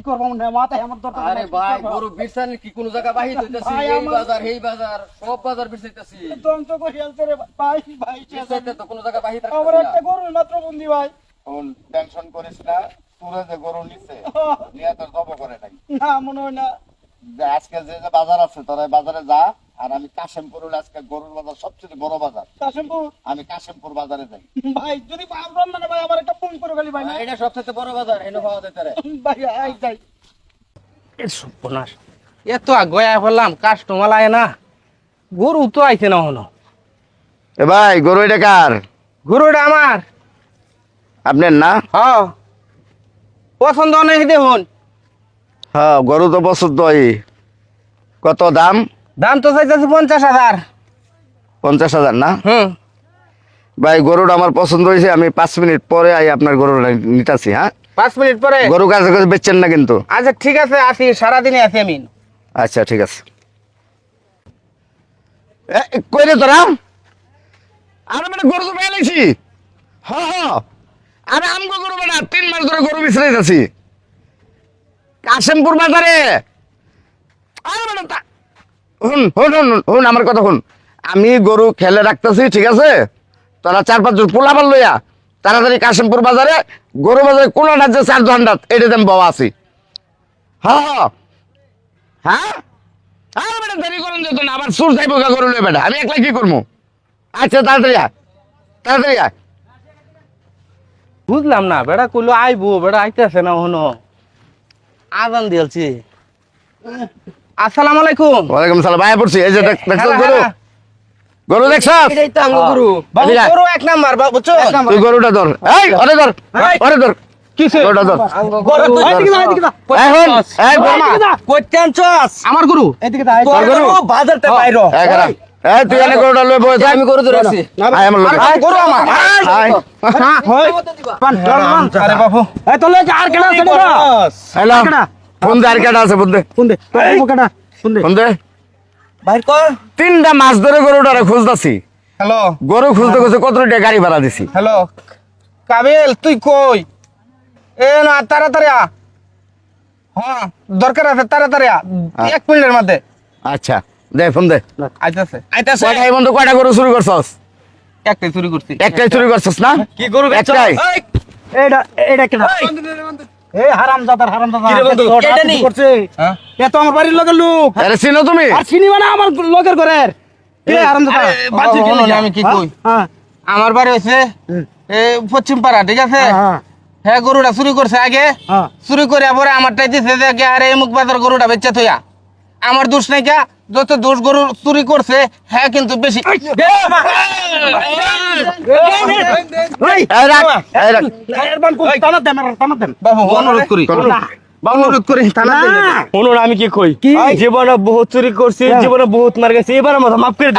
কি করব? মনে হয় মাথায় আমার দরকার আরে ভাই? গরু বিরসানি কি কোন জায়গা বাহির হইতাছি? এই বাজার এই বাজার সব বাজার বিরসাইতাছি ধ্বংস করে ফেলছে রে ভাই ভাই বিরসাইতে তো কোন জায়গা বাহির আমার একটা। গরু মাত্র বন্দি ভাই। শোন টেনশন করিস না তোরা যে গরু নিচ্ছে নিয়ে তোর জব করে নাই। না মনে হয় না। যে আজকে যে যে বাজার আছে তোরা এই বাজারে যা আর আমি কাশেমপুর হলে আজকে গরুর বাজার সবচেয়ে বড় বাজার। কাশিমপুর? আমি কাশেমপুর বাজারে যাই। ভাই যদি পারবেন না ভাই আমার একটা ফোন করে ভাই না। এটা সবচেয়ে বড় বাজার এনে পাওয়া যেতে রে ভাই আই যাই। সর্বনাশ। এত আগে বললাম কাস্টমার আয় না। গরু তো আইছে না হনো এ ভাই গরু এটা কার? গরুটা আমার। আপনার না? হ পছন্দ নেই দেখুন। হ্যাঁ গরু তো পছন্দ কত দাম? দাম তো চাইতেছে পঞ্চাশ হাজার। পঞ্চাশ হাজার না? হুম। ভাই গরুটা আমার পছন্দ হয়েছে আমি পাঁচ মিনিট পরে আই আপনার গরুটা নিতাছি হ্যাঁ? পাঁচ মিনিট পরে? গরু কাছে কাছে বেচছেন না কিন্তু। আচ্ছা ঠিক আছে আসি সারাদিনে আছি আমি। আচ্ছা ঠিক আছে। কই রে তোরা? আরে মানে গরু তো পেয়ে লাইছি হ হ। আরে আমগো গরু বেটা তিন মাস ধরে গরু বিছড়ে যাচ্ছি কাশেমপুর বাজারে। আরে বেটা হুন হুন হুন হুন, হুন আমার কথা হুন আমি গরু খেলে রাখতেছি ঠিক আছে? তোরা চার পাঁচজন পোলাপাল লইয়া তাড়াতাড়ি কাশিমপুর বাজারে গরু বাজারে কোন যে চার ঘণ্টা এটাতে আমি বাবা আছি। হ্যাঁ হ্যাঁ হ্যাঁ বেটা দেরি করুন যেত না আবার সুর চাইব কা করুন বেটা? আমি একলা কি করব আচ্ছা তাড়াতাড়ি আয় তাড়াতাড়ি আয়। বুঝলাম না বেড়া কইলো আইবো বেড়া আইতেছে না হনো আজান দিয়েছি। আসসালামু আলাইকুম। ওয়ালাইকুম সালাম আয় পড়ছি এই যে দেখ- দেখছ গরু হ্যাঁ। গরু এটাই তো আমগো গরু। বাবু গরু এক নাম্বার বাবু বুঝছ? তুই গরুটা ধর। এই ওরে ধর। ওরে ধর। কিসে গরুটা ধর। গরু। তো এদিকে না, এদিকে না। এই এই বর্মা কইতে আমার গরু? এদিকে দা তোর গরু? গরু বাজারতে বাইরো এই খারা এই তুই এনে গরুটা লয়ে বসে আমি গরু ধরে আছি আয় আমার লগে। আরে গরু আমার। আয়। আরে বাবু। এই তোলে আর কেডা আছে না হ্যালো। ফোন দে আর কেটা আছে দে। ফোন দে। ফোন দে। ফোন দে। বাইর কর। তিনটা মাস ধরে গরুটারে খুঁজতাছি। হ্যালো। গরু খুঁজতে খুঁজতে কত টাকা গাড়ি ভাড়া দিছি? হ্যালো। কাবিল তুই কই? এ না তাড়াতাড়ি আ হ্যাঁ দরকার আছে তাড়াতাড়ি আ। এক মিনিটের মধ্যে। আচ্ছা দে ফোন দে। আইতাছে। আইতাছে। কয়টা এই বন্ধু কয়টা গরু চুরি করছস? একটাই চুরি করছি। একটাই চুরি করছস না? কি গরু একটাই। এইটা এইটা কেডা? এই হারাম হারাম এটা নি? করছে। হ্যাঁ? এ তো আমার বাড়ির লোকের লোক। আরে চিনো তুমি? আর চিনিবা না আমার লোকের ঘরের। কে হারাম দাদা বাচ্চা কি আমি কি কই? হ্যাঁ। আমার বাড়ি হচ্ছে এই পশ্চিম পাড়া ঠিক আছে? হ্যাঁ হ্যাঁ। গরুটা চুরি করছে আগে। হ্যাঁ। চুরি করে পরে আমারটাই দিছে যে আরে মুখ বাজার গরুটা বেচা থইয়া। আমার দোষ নাই কা? যত দোষ গরু চুরি করছে হ্যাঁ কিন্তু বেশি আমি কি কই কি? জীবনে বহুত চুরি করছি জীবনে বহুত মার গেছি এবার মতো মাফ করে